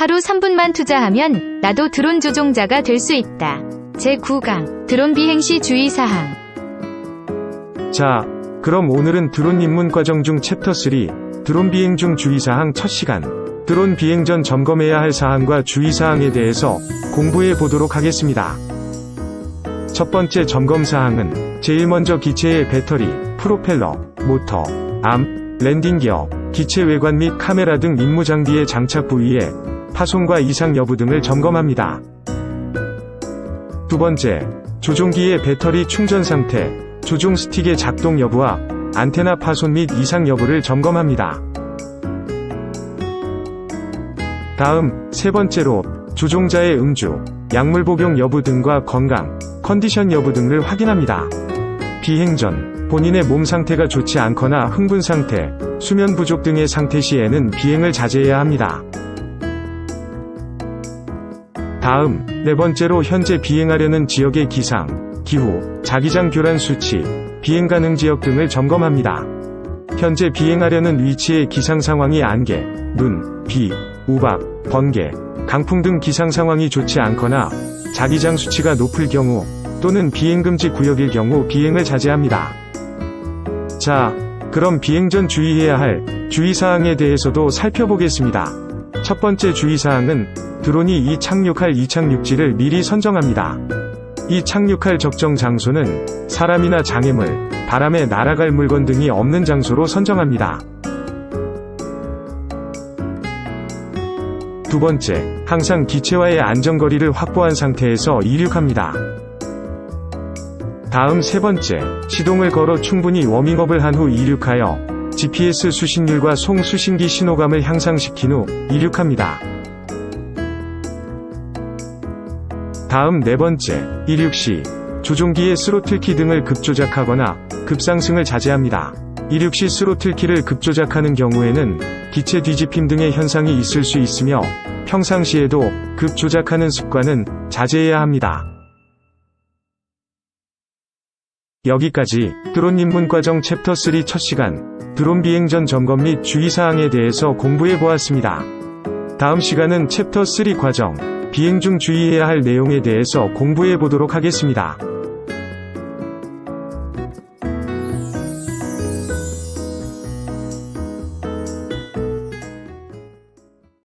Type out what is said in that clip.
하루 3분만 투자하면 나도 드론 조종자가 될 수 있다. 제9강 드론 비행 시 주의사항 자, 그럼 오늘은 드론 입문 과정 중 챕터 3, 드론 비행 중 주의사항 첫 시간, 드론 비행 전 점검해야 할 사항과 주의사항에 대해서 공부해 보도록 하겠습니다. 첫 번째 점검 사항은 제일 먼저 기체의 배터리, 프로펠러, 모터, 암, 랜딩 기어, 기체 외관 및 카메라 등 임무 장비의 장착 부위에 파손과 이상 여부 등을 점검합니다. 두 번째, 조종기의 배터리 충전 상태, 조종 스틱의 작동 여부와 안테나 파손 및 이상 여부를 점검합니다. 다음, 세 번째로, 조종자의 음주, 약물 복용 여부 등과 건강, 컨디션 여부 등을 확인합니다. 비행 전, 본인의 몸 상태가 좋지 않거나 흥분 상태, 수면 부족 등의 상태 시에는 비행을 자제해야 합니다. 다음, 네 번째로 현재 비행하려는 지역의 기상, 기후, 자기장 교란 수치, 비행 가능 지역 등을 점검합니다. 현재 비행하려는 위치의 기상 상황이 안개, 눈, 비, 우박, 번개, 강풍 등 기상 상황이 좋지 않거나 자기장 수치가 높을 경우 또는 비행 금지 구역일 경우 비행을 자제합니다. 자, 그럼 비행 전 주의해야 할 주의사항에 대해서도 살펴보겠습니다. 첫 번째 주의사항은 드론이 이 착륙할 이착륙지를 미리 선정합니다. 이 착륙할 적정 장소는 사람이나 장애물, 바람에 날아갈 물건 등이 없는 장소로 선정합니다. 두 번째, 항상 기체와의 안전거리를 확보한 상태에서 이륙합니다. 다음 세 번째, 시동을 걸어 충분히 워밍업을 한 후 이륙하여 GPS 수신율과 송 수신기 신호감을 향상시킨 후 이륙합니다. 다음 네 번째, 이륙 시 조종기의 스로틀키 등을 급조작하거나 급상승을 자제합니다. 이륙 시 스로틀키를 급조작하는 경우에는 기체 뒤집힘 등의 현상이 있을 수 있으며 평상시에도 급조작하는 습관은 자제해야 합니다. 여기까지 드론 입문 과정 챕터 3 첫 시간 드론 비행 전 점검 및 주의사항에 대해서 공부해 보았습니다. 다음 시간은 챕터 3 과정 비행 중 주의해야 할 내용에 대해서 공부해 보도록 하겠습니다.